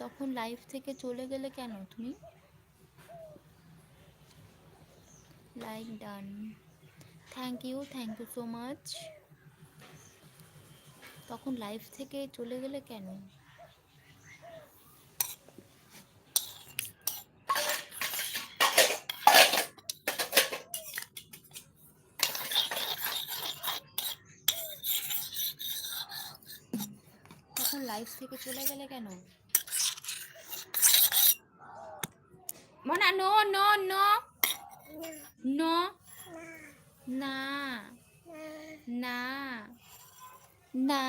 তখন লাইফ থেকে চলে গেলে কেন তুমি? Like done thank you thank you so much তখন লাইফ থেকে চলে গেলে কেন? লাইফ থেকে চলে গেলে কেন? মনা নো নো নো নো না না না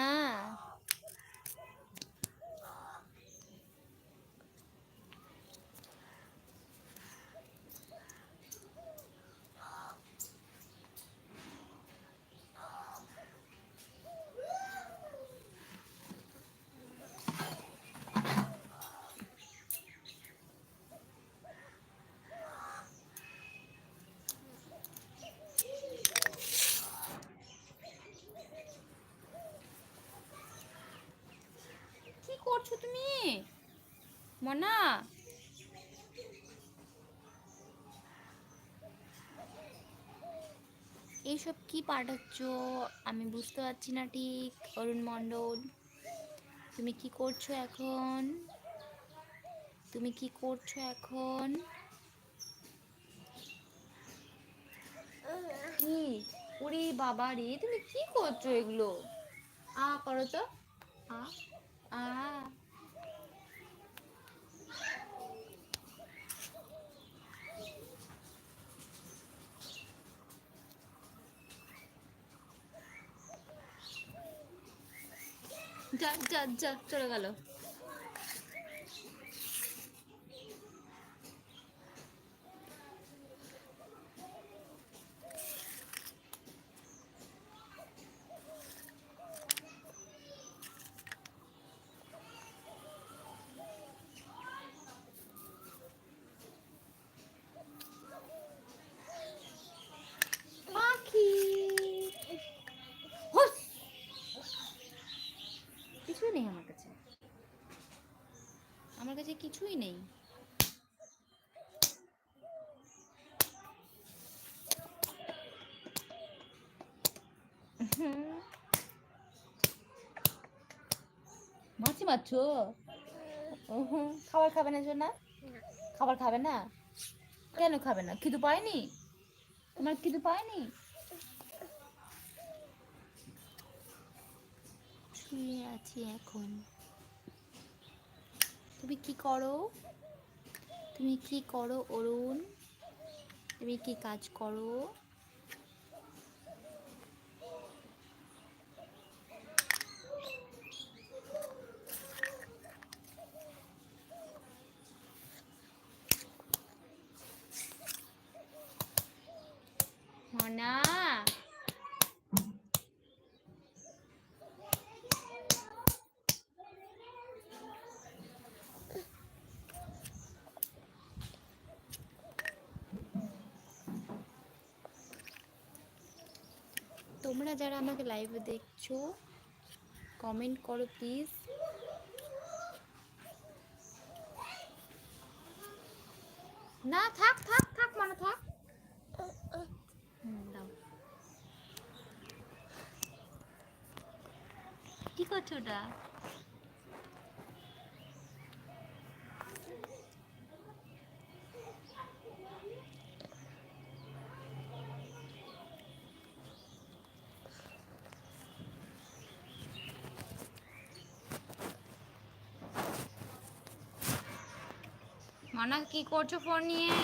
কি করছ তুমি? মনা? এইসব কি পাঠাচ্ছ? আমি বুঝতে পারছি না ঠিক, অরুণ মণ্ডল। তুমি কি করছ এখন? তুমি কি করছ এখন? কি? ওরে বাবা রে তুমি কি করছ এগুলো? আ, করো তো। আ। যা যা যা চলে গেল পাখি হুস কিছুই নেই আমার কাছে আমার কাছে কিছুই নেই। মাছি মারছো? খাবার খাবে না না খাবার খাবে না? কেন খাবে না? খিদু পায়নি? তোমার খিদু পায়নি? শুয়ে আছি এখন। কি করো? তুমি কি করো অরুণ? তুমি কি কাজ করো মনা তোমরা যারা আমাকে লাইভে দেখছ কমেন্ট করো প্লিজ না, থাক থাক থাক মানে থাক। কি করছ ওটা? মনা কি করছ ফোন নিয়ে?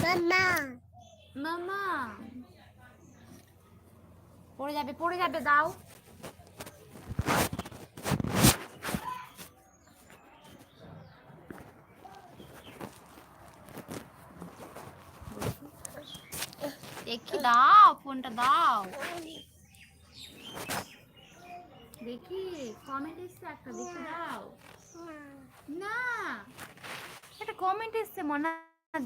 মামা। মামা। পড়ে যাবে পড়ে যাবে দাও দেখি দাও ফোনটা দাও। দেখি কমেন্ট এসছে একটা দেখে দাও। না একটা কমেন্ট এসছে মনে হয়